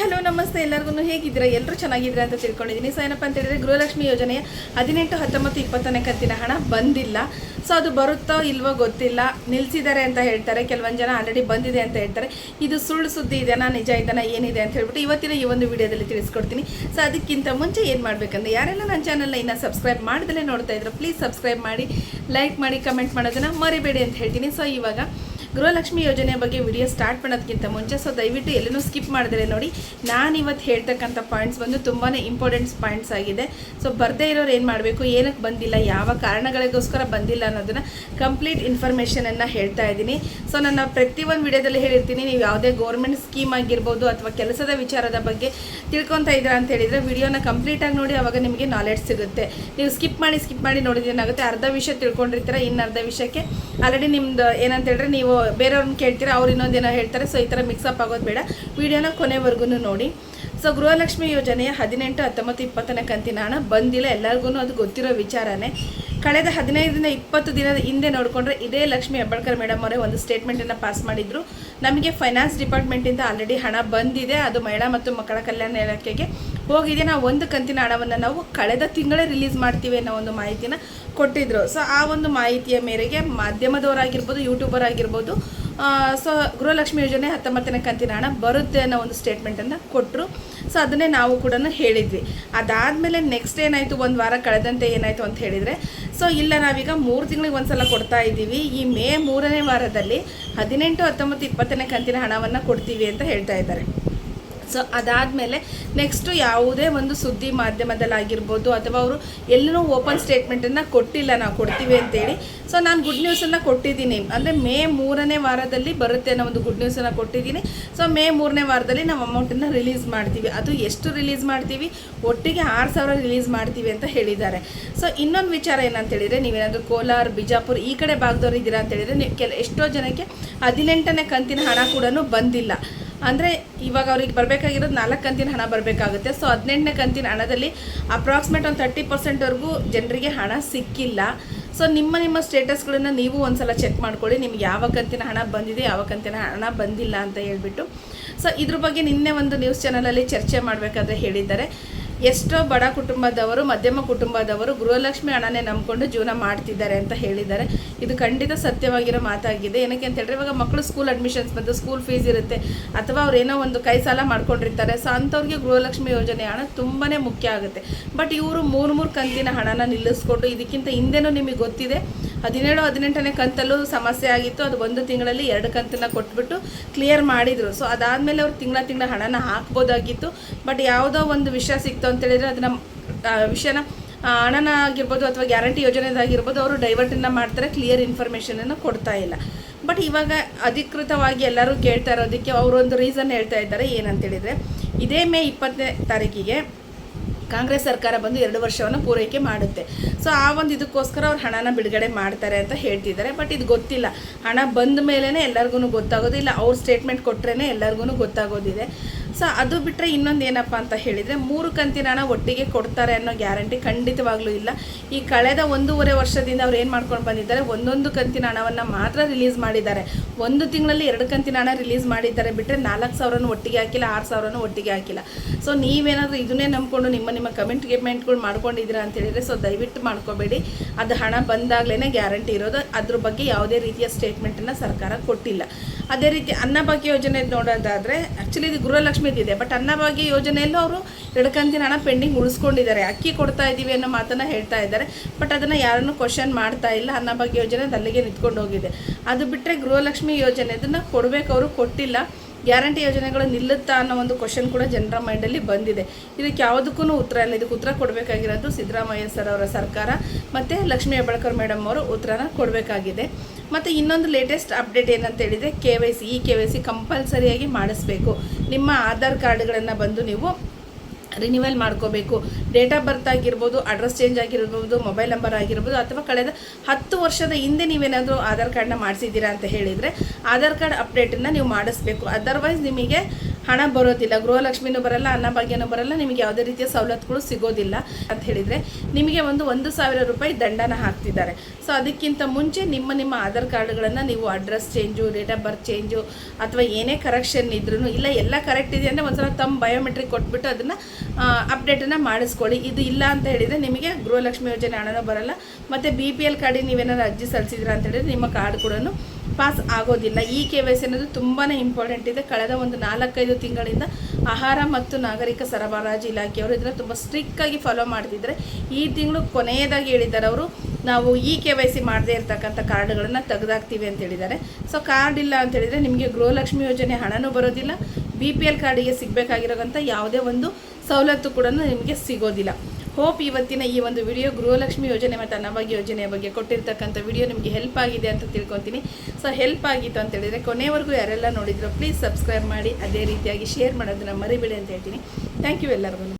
Hello, ನಮಸ್ತೆ. ಎಲ್ಲರಿಗೂ ಹೇಗಿದ್ದೀರಾ? ಎಲ್ಲರೂ ಚೆನ್ನಾಗಿದ್ದೀರಾ ಅಂತ ತಿಳ್ಕೊಂಡಿದ್ದೀನಿ. ಸೊ, ಏನಪ್ಪ ಅಂತ ಹೇಳಿದ್ರೆ ಗೃಹಲಕ್ಷ್ಮಿ ಯೋಜನೆಯ ಹದಿನೆಂಟು, ಹತ್ತೊಂಬತ್ತು ಇಪ್ಪತ್ತನೇ ಕಂತಿನ ಹಣ ಬಂದಿಲ್ಲ. ಸೊ, ಅದು ಬರುತ್ತೋ ಇಲ್ವೋ ಗೊತ್ತಿಲ್ಲ. ನಿಲ್ಲಿಸಿದ್ದಾರೆ ಅಂತ ಹೇಳ್ತಾರೆ. ಕೆಲವೊಂದು ಜನ ಆಲ್ರೆಡಿ ಬಂದಿದೆ ಅಂತ ಹೇಳ್ತಾರೆ. ಇದು ಸುಳ್ಳು ಸುದ್ದಿ ಇದೆಯಾ? ನಿಜ ಇದೆನಾ ಏನಿದೆ ಅಂತ ಹೇಳ್ಬಿಟ್ಟು ಇವತ್ತಿನ ಈ ಒಂದು ವಿಡಿಯೋದಲ್ಲಿ ತಿಳಿಸ್ಕೊಡ್ತೀನಿ. ಸೊ, ಅದಕ್ಕಿಂತ ಮುಂಚೆ ಏನು ಮಾಡಬೇಕಂದ್ರೆ, ಯಾರೆಲ್ಲ ನನ್ನ ಚಾನಲ್ನ ಇನ್ನು ಸಬ್ಸ್ಕ್ರೈಬ್ ಮಾಡಿದಲೇ ನೋಡ್ತಾ ಇದ್ರು ಪ್ಲೀಸ್ ಸಬ್ಸ್ಕ್ರೈಬ್ ಮಾಡಿ ಲೈಕ್ ಮಾಡಿ ಕಮೆಂಟ್ ಮಾಡೋದನ್ನು ಮರಿಬೇಡಿ ಅಂತ ಹೇಳ್ತೀನಿ. ಸೊ, ಇವಾಗ ಗೃಹಲಕ್ಷ್ಮಿ ಯೋಜನೆ ಬಗ್ಗೆ ವಿಡಿಯೋ ಸ್ಟಾರ್ಟ್ ಮಾಡೋದಕ್ಕಿಂತ ಮುಂಚೆ ಸೊ ದಯವಿಟ್ಟು ಎಲ್ಲೂ ಸ್ಕಿಪ್ ಮಾಡಿದ್ರೆ ನೋಡಿ. ನಾನು ಇವತ್ತು ಹೇಳ್ತಕ್ಕಂಥ ಪಾಯಿಂಟ್ಸ್ ಬಂದು ತುಂಬಾ ಇಂಪಾರ್ಟೆಂಟ್ಸ್ ಪಾಯಿಂಟ್ಸ್ ಆಗಿದೆ. ಸೊ ಬರದೇ ಇರೋರು ಏನು ಮಾಡಬೇಕು, ಏನಕ್ಕೆ ಬಂದಿಲ್ಲ, ಯಾವ ಕಾರಣಗಳಿಗೋಸ್ಕರ ಬಂದಿಲ್ಲ ಅನ್ನೋದನ್ನು ಕಂಪ್ಲೀಟ್ ಇನ್ಫಾರ್ಮೇಷನನ್ನು ಹೇಳ್ತಾ ಇದ್ದೀನಿ. ಸೊ ನನ್ನ ಪ್ರತಿಯೊಂದು ವಿಡಿಯೋದಲ್ಲಿ ಹೇಳಿರ್ತೀನಿ, ನೀವು ಯಾವುದೇ ಗೌರ್ಮೆಂಟ್ ಸ್ಕೀಮ್ ಆಗಿರ್ಬೋದು ಅಥವಾ ಕೆಲಸದ ವಿಚಾರದ ಬಗ್ಗೆ ತಿಳ್ಕೊತಾ ಇದ್ದೀರಾ ಅಂತ ಹೇಳಿದರೆ ವಿಡಿಯೋನ ಕಂಪ್ಲೀಟಾಗಿ ನೋಡಿ, ಅವಾಗ ನಿಮಗೆ ನಾಲೆಡ್ಜ್ ಸಿಗುತ್ತೆ. ನೀವು ಸ್ಕಿಪ್ ಮಾಡಿ ಸ್ಕಿಪ್ ಮಾಡಿ ನೋಡಿದ್ರೆ ಏನಾಗುತ್ತೆ? ಅರ್ಧ ವಿಷಯ ತಿಳ್ಕೊಂಡಿರ್ತೀರ ಇನ್ನು ಅರ್ಧ ವಿಷಯಕ್ಕೆ. ಆಲ್ರೆಡಿ ನಿಮ್ದು ಏನಂತ ಹೇಳಿದ್ರೆ ನೀವು ಬೇರೆಯವ್ರನ್ನ ಕೇಳ್ತೀರಾ ಅವ್ರು ಇನ್ನೊಂದೇನೋ ಹೇಳ್ತಾರೆ ಸೊ ಈ ಥರ ಮಿಕ್ಸಪ್ ಆಗೋದು ಬೇಡ. ವಿಡಿಯೋನ ಕೊನೆವರೆಗೂ ನೋಡಿ. ಸೊ ಗೃಹಲಕ್ಷ್ಮಿ ಯೋಜನೆಯ ಹದಿನೆಂಟು, ಹತ್ತೊಂಬತ್ತು, ಇಪ್ಪತ್ತನೇ ಕಂತಿನ ಹಣ ಬಂದಿಲ್ಲ. ಎಲ್ಲರಿಗೂ ಅದು ಗೊತ್ತಿರೋ ವಿಚಾರನೇ. ಕಳೆದ ಹದಿನೈದರಿಂದ ಇಪ್ಪತ್ತು ದಿನದ ಹಿಂದೆ ನೋಡಿಕೊಂಡ್ರೆ ಇದೇ ಲಕ್ಷ್ಮಿ ಹೆಬ್ಬಾಳ್ಕರ್ ಮೇಡಮ್ ಅವರೇ ಒಂದು ಸ್ಟೇಟ್ಮೆಂಟನ್ನು ಪಾಸ್ ಮಾಡಿದ್ರು. ನಮಗೆ ಫೈನಾನ್ಸ್ ಡಿಪಾರ್ಟ್ಮೆಂಟಿಂದ ಆಲ್ರೆಡಿ ಹಣ ಬಂದಿದೆ. ಅದು ಮಹಿಳಾ ಮತ್ತು ಮಕ್ಕಳ ಕಲ್ಯಾಣ ಇಲಾಖೆಗೆ ಹೋಗಿದೆ. ನಾವು ಒಂದು ಕಂತಿನ ಹಣವನ್ನು ನಾವು ಕಳೆದ ತಿಂಗಳೇ ರಿಲೀಸ್ ಮಾಡ್ತೀವಿ ಅನ್ನೋ ಒಂದು ಮಾಹಿತಿನ ಕೊಟ್ಟಿದ್ರು. ಸೊ ಆ ಒಂದು ಮಾಹಿತಿಯ ಮೇರೆಗೆ ಮಾಧ್ಯಮದವರಾಗಿರ್ಬೋದು ಯೂಟ್ಯೂಬರ್ ಆಗಿರ್ಬೋದು ಸೊ ಗೃಹಲಕ್ಷ್ಮಿ ಯೋಜನೆ ಹತ್ತೊಂಬತ್ತನೇ ಕಂತಿನ ಹಣ ಬರುತ್ತೆ ಅನ್ನೋ ಒಂದು ಸ್ಟೇಟ್ಮೆಂಟನ್ನು ಕೊಟ್ಟರು ಸೊ ಅದನ್ನೇ ನಾವು ಕೂಡ ಹೇಳಿದ್ವಿ. ಅದಾದಮೇಲೆ ನೆಕ್ಸ್ಟ್ ಏನಾಯಿತು? ಒಂದು ವಾರ ಕಳೆದಂತೆ ಏನಾಯಿತು ಅಂತ ಹೇಳಿದರೆ ಸೊ ಇಲ್ಲ, ನಾವೀಗ ಮೂರು ತಿಂಗಳಿಗೆ ಒಂದ್ಸಲ ಕೊಡ್ತಾ ಇದ್ದೀವಿ. ಈ ಮೇ ಮೂರನೇ ವಾರದಲ್ಲಿ ಹದಿನೆಂಟು ಹತ್ತೊಂಬತ್ತು ಇಪ್ಪತ್ತನೇ ಕಂತಿನ ಹಣವನ್ನು ಕೊಡ್ತೀವಿ ಅಂತ ಹೇಳ್ತಾ ಇದ್ದಾರೆ. ಸೊ ಅದಾದಮೇಲೆ ನೆಕ್ಸ್ಟು ಯಾವುದೇ ಒಂದು ಸುದ್ದಿ ಮಾಧ್ಯಮದಲ್ಲಾಗಿರ್ಬೋದು ಅಥವಾ ಅವರು ಎಲ್ಲೂ ಓಪನ್ ಸ್ಟೇಟ್ಮೆಂಟನ್ನು ಕೊಟ್ಟಿಲ್ಲ, ನಾವು ಕೊಡ್ತೀವಿ ಅಂತೇಳಿ. ಸೊ ನಾನು ಗುಡ್ ನ್ಯೂಸನ್ನು ಕೊಟ್ಟಿದ್ದೀನಿ. ಅಂದರೆ ಮೇ ಮೂರನೇ ವಾರದಲ್ಲಿ ಬರುತ್ತೆ ಅನ್ನೋ ಒಂದು ಗುಡ್ ನ್ಯೂಸನ್ನು ಕೊಟ್ಟಿದ್ದೀನಿ. ಸೊ ಮೇ ಮೂರನೇ ವಾರದಲ್ಲಿ ನಾವು ಅಮೌಂಟನ್ನು ರಿಲೀಸ್ ಮಾಡ್ತೀವಿ. ಅದು ಎಷ್ಟು ರಿಲೀಸ್ ಮಾಡ್ತೀವಿ? ಒಟ್ಟಿಗೆ ಆರು ಸಾವಿರ ರಿಲೀಸ್ ಮಾಡ್ತೀವಿ ಅಂತ ಹೇಳಿದ್ದಾರೆ. ಸೊ ಇನ್ನೊಂದು ವಿಚಾರ ಏನಂತ ಹೇಳಿದರೆ ನೀವೇನಾದರೂ ಕೋಲಾರ, ಬಿಜಾಪುರ ಈ ಕಡೆ ಭಾಗದವ್ರು ಇದ್ದೀರಾ ಅಂತ ನೀವು ಕೆಲ ಎಷ್ಟೋ ಜನಕ್ಕೆ ಹದಿನೆಂಟನೇ ಕಂತಿನ ಹಣ ಕೂಡ ಬಂದಿಲ್ಲ. ಅಂದರೆ ಇವಾಗ ಅವ್ರಿಗೆ ಬರಬೇಕಾಗಿರೋದು ನಾಲ್ಕು ಕಂತಿನ ಹಣ ಬರಬೇಕಾಗುತ್ತೆ. ಸೊ ಹದಿನೆಂಟನೇ ಕಂತಿನ ಹಣದಲ್ಲಿ ಅಪ್ರಾಕ್ಸಿಮೇಟ್ ಒಂದು ತರ್ಟಿ ಪರ್ಸೆಂಟ್ವರೆಗೂ ಜನರಿಗೆ ಹಣ ಸಿಕ್ಕಿಲ್ಲ. ಸೊ ನಿಮ್ಮ ನಿಮ್ಮ ಸ್ಟೇಟಸ್ಗಳನ್ನು ನೀವು ಒಂದ್ಸಲ ಚೆಕ್ ಮಾಡ್ಕೊಳ್ಳಿ. ನಿಮ್ಗೆ ಯಾವ ಕಂತಿನ ಹಣ ಬಂದಿದೆ, ಯಾವ ಕಂತಿನ ಹಣ ಬಂದಿಲ್ಲ ಅಂತ ಹೇಳಿಬಿಟ್ಟು. ಸೊ ಇದ್ರ ಬಗ್ಗೆ ನಿನ್ನೆ ಒಂದು ನ್ಯೂಸ್ ಚಾನಲಲ್ಲಿ ಚರ್ಚೆ ಮಾಡಬೇಕಾದ್ರೆ ಹೇಳಿದ್ದಾರೆ. ಎಷ್ಟೋ ಬಡ ಕುಟುಂಬದವರು, ಮಧ್ಯಮ ಕುಟುಂಬದವರು ಗೃಹಲಕ್ಷ್ಮಿ ಹಣನೇ ನಂಬಿಕೊಂಡು ಜೀವನ ಮಾಡ್ತಿದ್ದಾರೆ ಅಂತ ಹೇಳಿದ್ದಾರೆ. ಇದು ಖಂಡಿತ ಸತ್ಯವಾಗಿರೋ ಮಾತಾಗಿದೆ. ಏನಕ್ಕೆ ಅಂತ ಹೇಳಿದ್ರೆ ಇವಾಗ ಮಕ್ಕಳು ಸ್ಕೂಲ್ ಅಡ್ಮಿಷನ್ಸ್ ಬಂದು ಸ್ಕೂಲ್ ಫೀಸ್ ಇರುತ್ತೆ. ಅಥವಾ ಅವ್ರು ಏನೋ ಒಂದು ಕೈ ಸಾಲ ಮಾಡ್ಕೊಂಡಿರ್ತಾರೆ. ಸೊ ಅಂಥವ್ರಿಗೆ ಗೃಹಲಕ್ಷ್ಮಿ ಯೋಜನೆ ಹಣ ತುಂಬಾ ಮುಖ್ಯ ಆಗುತ್ತೆ. ಬಟ್ ಇವರು ಮೂರು ಮೂರು ಕಂತಿನ ಹಣನ ನಿಲ್ಲಿಸ್ಕೊಂಡು ಇದಕ್ಕಿಂತ ಹಿಂದೆನೂ ನಿಮಗೆ ಗೊತ್ತಿದೆ. ಹದಿನೇಳು, ಹದಿನೆಂಟನೇ ಕಂತಲ್ಲೂ ಸಮಸ್ಯೆ ಆಗಿತ್ತು. ಅದು ಒಂದು ತಿಂಗಳಲ್ಲಿ ಎರಡು ಕಂತನ್ನ ಕೊಟ್ಬಿಟ್ಟು ಕ್ಲಿಯರ್ ಮಾಡಿದರು. ಸೊ ಅದಾದಮೇಲೆ ಅವ್ರು ತಿಂಗಳ ತಿಂಗಳ ಹಣನ ಹಾಕ್ಬೋದಾಗಿತ್ತು. ಬಟ್ ಯಾವುದೋ ಒಂದು ವಿಷಯ ಸಿಕ್ತು ಅಂತ ಹೇಳಿದ್ರೆ ಅದನ್ನ ವಿಷಯನ ಹಣನ ಆಗಿರ್ಬೋದು ಅಥವಾ ಗ್ಯಾರಂಟಿ ಯೋಜನೆದಾಗಿರ್ಬೋದು ಅವರು ಡೈವರ್ಟನ್ನು ಮಾಡ್ತಾರೆ ಕ್ಲಿಯರ್ ಇನ್ಫಾರ್ಮೇಷನನ್ನು ಕೊಡ್ತಾ ಇಲ್ಲ. ಬಟ್ ಇವಾಗ ಅಧಿಕೃತವಾಗಿ ಎಲ್ಲರೂ ಕೇಳ್ತಾ ಇರೋದಕ್ಕೆ ಅವರೊಂದು ರೀಸನ್ ಹೇಳ್ತಾ ಇದ್ದಾರೆ ಏನಂತೇಳಿದರೆ ಇದೇ ಮೇ ಇಪ್ಪತ್ತನೇ ತಾರೀಕಿಗೆ ಕಾಂಗ್ರೆಸ್ ಸರ್ಕಾರ ಬಂದು ಎರಡು ವರ್ಷವನ್ನು ಪೂರೈಕೆ ಮಾಡುತ್ತೆ. ಸೊ ಆ ಒಂದು ಇದಕ್ಕೋಸ್ಕರ ಅವ್ರು ಹಣನ ಬಿಡುಗಡೆ ಮಾಡ್ತಾರೆ ಅಂತ ಹೇಳ್ತಿದ್ದಾರೆ. ಬಟ್ ಇದು ಗೊತ್ತಿಲ್ಲ. ಹಣ ಬಂದ ಮೇಲೇ ಎಲ್ಲರಿಗೂ ಗೊತ್ತಾಗೋದು ಇಲ್ಲ ಅವ್ರ ಸ್ಟೇಟ್ಮೆಂಟ್ ಕೊಟ್ರೇ ಎಲ್ಲರಿಗೂ ಗೊತ್ತಾಗೋದಿದೆ. ಸೊ ಅದು ಬಿಟ್ಟರೆ ಇನ್ನೊಂದು ಏನಪ್ಪ ಅಂತ ಹೇಳಿದರೆ, ಮೂರು ಕಂತಿನ ಹಣ ಒಟ್ಟಿಗೆ ಕೊಡ್ತಾರೆ ಅನ್ನೋ ಗ್ಯಾರಂಟಿ ಖಂಡಿತವಾಗ್ಲೂ ಇಲ್ಲ. ಈ ಕಳೆದ ಒಂದೂವರೆ ವರ್ಷದಿಂದ ಅವ್ರು ಏನು ಮಾಡ್ಕೊಂಡು ಬಂದಿದ್ದಾರೆ, ಒಂದೊಂದು ಕಂತಿನ ಹಣವನ್ನು ಮಾತ್ರ ರಿಲೀಸ್ ಮಾಡಿದ್ದಾರೆ. ಒಂದು ತಿಂಗಳಲ್ಲಿ ಎರಡು ಕಂತಿನ ಹಣ ರಿಲೀಸ್ ಮಾಡಿದ್ದಾರೆ ಬಿಟ್ಟರೆ ನಾಲ್ಕು ಸಾವಿರನೂ ಒಟ್ಟಿಗೆ ಹಾಕಿಲ್ಲ, ಆರು ಸಾವಿರನೂ ಒಟ್ಟಿಗೆ ಹಾಕಿಲ್ಲ. ಸೊ ನೀವೇನಾದರೂ ಇದನ್ನೇ ನಂಬ್ಕೊಂಡು ನಿಮ್ಮ ನಿಮ್ಮ ಕಮೆಂಟ್ ಗಿಮೆಂಟ್ಗಳು ಮಾಡ್ಕೊಂಡಿದ್ದೀರಾ ಅಂತ ಹೇಳಿದರೆ ಸೊ ದಯವಿಟ್ಟು ಮಾಡ್ಕೋಬೇಡಿ. ಅದು ಹಣ ಬಂದಾಗಲೇ ಗ್ಯಾರಂಟಿ ಇರೋದು. ಅದ್ರ ಬಗ್ಗೆ ಯಾವುದೇ ರೀತಿಯ ಸ್ಟೇಟ್ಮೆಂಟನ್ನು ಸರ್ಕಾರ ಕೊಟ್ಟಿಲ್ಲ. ಅದೇ ರೀತಿ ಅನ್ನಭಾಗ್ಯ ಯೋಜನೆ ನೋಡೋದಾದರೆ ಆ್ಯಕ್ಚುಲಿ ಇದು ಗೃಹಲಕ್ಷ್ಮಿದಿದೆ ಬಟ್ ಅನ್ನಭಾಗ್ಯ ಯೋಜನೆಯಲ್ಲೂ ಅವರು ಎರಡು ಕಂತಿನ ಹಣ ಪೆಂಡಿಂಗ್ ಉಳಿಸ್ಕೊಂಡಿದ್ದಾರೆ. ಅಕ್ಕಿ ಕೊಡ್ತಾ ಇದ್ದೀವಿ ಅನ್ನೋ ಮಾತನ್ನು ಹೇಳ್ತಾ ಇದ್ದಾರೆ ಬಟ್ ಅದನ್ನು ಯಾರನ್ನು ಕ್ವಶನ್ ಮಾಡ್ತಾ ಇಲ್ಲ, ಅನ್ನಭಾಗ್ಯ ಯೋಜನೆ ಅಲ್ಲಿಗೆ ನಿಂತ್ಕೊಂಡು ಹೋಗಿದೆ. ಅದು ಬಿಟ್ಟರೆ ಗೃಹಲಕ್ಷ್ಮಿ ಯೋಜನೆ ಅದನ್ನು ಕೊಡಬೇಕು ಅವರು, ಕೊಟ್ಟಿಲ್ಲ. ಗ್ಯಾರಂಟಿ ಯೋಜನೆಗಳು ನಿಲ್ಲುತ್ತಾ ಅನ್ನೋ ಒಂದು ಕ್ವಶನ್ ಕೂಡ ಜನರ ಮೈಂಡಲ್ಲಿ ಬಂದಿದೆ. ಇದಕ್ಕೆ ಯಾವುದಕ್ಕೂ ಉತ್ತರ ಇಲ್ಲ. ಇದಕ್ಕೆ ಉತ್ತರ ಕೊಡಬೇಕಾಗಿರೋದು ಸಿದ್ದರಾಮಯ್ಯ ಸರ್ ಅವರ ಸರ್ಕಾರ ಮತ್ತು ಲಕ್ಷ್ಮೀ ಹೆಬ್ಬಾಳ್ಕರ್ ಮೇಡಮ್ ಅವರು ಉತ್ತರನ ಕೊಡಬೇಕಾಗಿದೆ. ಮತ್ತು ಇನ್ನೊಂದು ಲೇಟೆಸ್ಟ್ ಅಪ್ಡೇಟ್ ಏನಂತ ಹೇಳಿದರೆ ಕೆ ವೈ ಸಿ ಈ ಕೆ ವೈ ಸಿ ಕಂಪಲ್ಸರಿಯಾಗಿ ಮಾಡಿಸ್ಬೇಕು. ನಿಮ್ಮ ಆಧಾರ್ ಕಾರ್ಡ್ಗಳನ್ನು ಬಂದು ನೀವು ರಿನ್ಯೂವಲ್ ಮಾಡ್ಕೋಬೇಕು. ಡೇಟ್ ಆಫ್ ಬರ್ತ್ ಆಗಿರ್ಬೋದು ಅಡ್ರೆಸ್ ಚೇಂಜ್ ಆಗಿರ್ಬೋದು ಮೊಬೈಲ್ ನಂಬರ್ ಆಗಿರ್ಬೋದು, ಅಥವಾ ಕಳೆದ ಹತ್ತು ವರ್ಷದ ಹಿಂದೆ ನೀವೇನಾದರೂ ಆಧಾರ್ ಕಾರ್ಡ್ನ ಮಾಡಿಸಿದ್ದೀರಾ ಅಂತ ಹೇಳಿದರೆ, ಆಧಾರ್ ಕಾರ್ಡ್ ಅಪ್ಡೇಟನ್ನು ನೀವು ಮಾಡಿಸ್ಬೇಕು. ಅದರ್ವೈಸ್ ನಿಮಗೆ ಹಣ ಬರೋದಿಲ್ಲ. ಗೃಹಲಕ್ಷ್ಮಿನೂ ಬರಲ್ಲ ಅನ್ನಭಾಗ್ಯನೂ ಬರಲ್ಲ, ನಿಮಗೆ ಯಾವುದೇ ರೀತಿಯ ಸವಲತ್ತುಗಳು ಸಿಗೋದಿಲ್ಲ ಅಂತ ಹೇಳಿದರೆ ನಿಮಗೆ ಒಂದು ಒಂದು ಸಾವಿರ ರೂಪಾಯಿ ದಂಡನ ಹಾಕ್ತಿದ್ದಾರೆ. ಸೊ ಅದಕ್ಕಿಂತ ಮುಂಚೆ ನಿಮ್ಮ ನಿಮ್ಮ ಆಧಾರ್ ಕಾರ್ಡ್ಗಳನ್ನು ನೀವು address change date of birth change ಅಥವಾ ಏನೇ ಕರೆಕ್ಷನ್ ಇದ್ರೂ ಇಲ್ಲ, ಎಲ್ಲ ಕರೆಕ್ಟ್ ಇದೆ ಅಂದರೆ ಒಂದ್ಸಲ ತಮ್ಮ ಬಯೋಮೆಟ್ರಿಕ್ ಕೊಟ್ಬಿಟ್ಟು ಅದನ್ನು ಅಪ್ಡೇಟನ್ನು ಮಾಡಿಸ್ಕೊಳ್ಳಿ. ಇದು ಇಲ್ಲ ಅಂತ ಹೇಳಿದರೆ ನಿಮಗೆ ಗೃಹಲಕ್ಷ್ಮಿ ಯೋಜನೆ ಹಣನೂ ಬರಲ್ಲ. ಮತ್ತು ಬಿ ಪಿ ಎಲ್ ಕಾರ್ಡಿಗೆ ನೀವೇನಾದ್ರು ಅರ್ಜಿ ಸಲ್ಲಿಸಿದ್ರ ಅಂತ ಹೇಳಿದರೆ ನಿಮ್ಮ ಕಾರ್ಡ್ ಕೂಡ ಪಾಸ್ ಆಗೋದಿಲ್ಲ. ಈ ಕೆ ವೈ ಸಿ ಅನ್ನೋದು ತುಂಬಾ ಇಂಪಾರ್ಟೆಂಟ್ ಇದೆ. ಕಳೆದ ಒಂದು ನಾಲ್ಕೈದು ತಿಂಗಳಿಂದ ಆಹಾರ ಮತ್ತು ನಾಗರಿಕ ಸರಬರಾಜು ಇಲಾಖೆಯವರು ಇದನ್ನು ತುಂಬ ಸ್ಟ್ರಿಕ್ಟಾಗಿ ಫಾಲೋ ಮಾಡ್ತಿದ್ದಾರೆ. ಈ ತಿಂಗಳು ಕೊನೆಯದಾಗಿ ಹೇಳಿದ್ದಾರೆ ಅವರು, ನಾವು ಇ ಕೆ ವೈ ಸಿ ಮಾಡದೇ ಇರ್ತಕ್ಕಂಥ ಕಾರ್ಡ್ಗಳನ್ನು ತೆಗೆದಾಕ್ತೀವಿ ಅಂತ ಹೇಳಿದ್ದಾರೆ. ಸೊ ಕಾರ್ಡ್ ಇಲ್ಲ ಅಂತ ಹೇಳಿದರೆ ನಿಮಗೆ ಗೃಹಲಕ್ಷ್ಮಿ ಯೋಜನೆ ಹಣನೂ ಬರೋದಿಲ್ಲ. ಬಿ ಪಿ ಎಲ್ ಕಾರ್ಡಿಗೆ ಸಿಗಬೇಕಾಗಿರೋಂಥ ಯಾವುದೇ ಒಂದು ಸವಲತ್ತು ಕೂಡ ನಿಮಗೆ ಸಿಗೋದಿಲ್ಲ. ಹೋಪ್ ಇವತ್ತಿನ ಈ ಒಂದು ವಿಡಿಯೋ ಗೃಹಲಕ್ಷ್ಮಿ ಯೋಜನೆ ಮತ್ತು ಅನ್ನಭಾಗ್ಯ ಯೋಜನೆಯ ಬಗ್ಗೆ ಕೊಟ್ಟಿರ್ತಕ್ಕಂಥ ವಿಡಿಯೋ ನಿಮಗೆ ಹೆಲ್ಪ್ ಆಗಿದೆ ಅಂತ ತಿಳ್ಕೊತೀನಿ. ಸೊ ಹೆಲ್ಪ್ ಆಗಿತ್ತು ಅಂತ ಹೇಳಿದರೆ ಕೊನೆವರೆಗೂ ಯಾರೆಲ್ಲ ನೋಡಿದ್ರು ಪ್ಲೀಸ್ ಸಬ್ಸ್ಕ್ರೈಬ್ ಮಾಡಿ, ಅದೇ ರೀತಿಯಾಗಿ ಶೇರ್ ಮಾಡೋದನ್ನ ಮರಿಬೇಡಿ ಅಂತ ಹೇಳ್ತೀನಿ. ಥ್ಯಾಂಕ್ ಯು ಎಲ್ಲರಿಗೂ.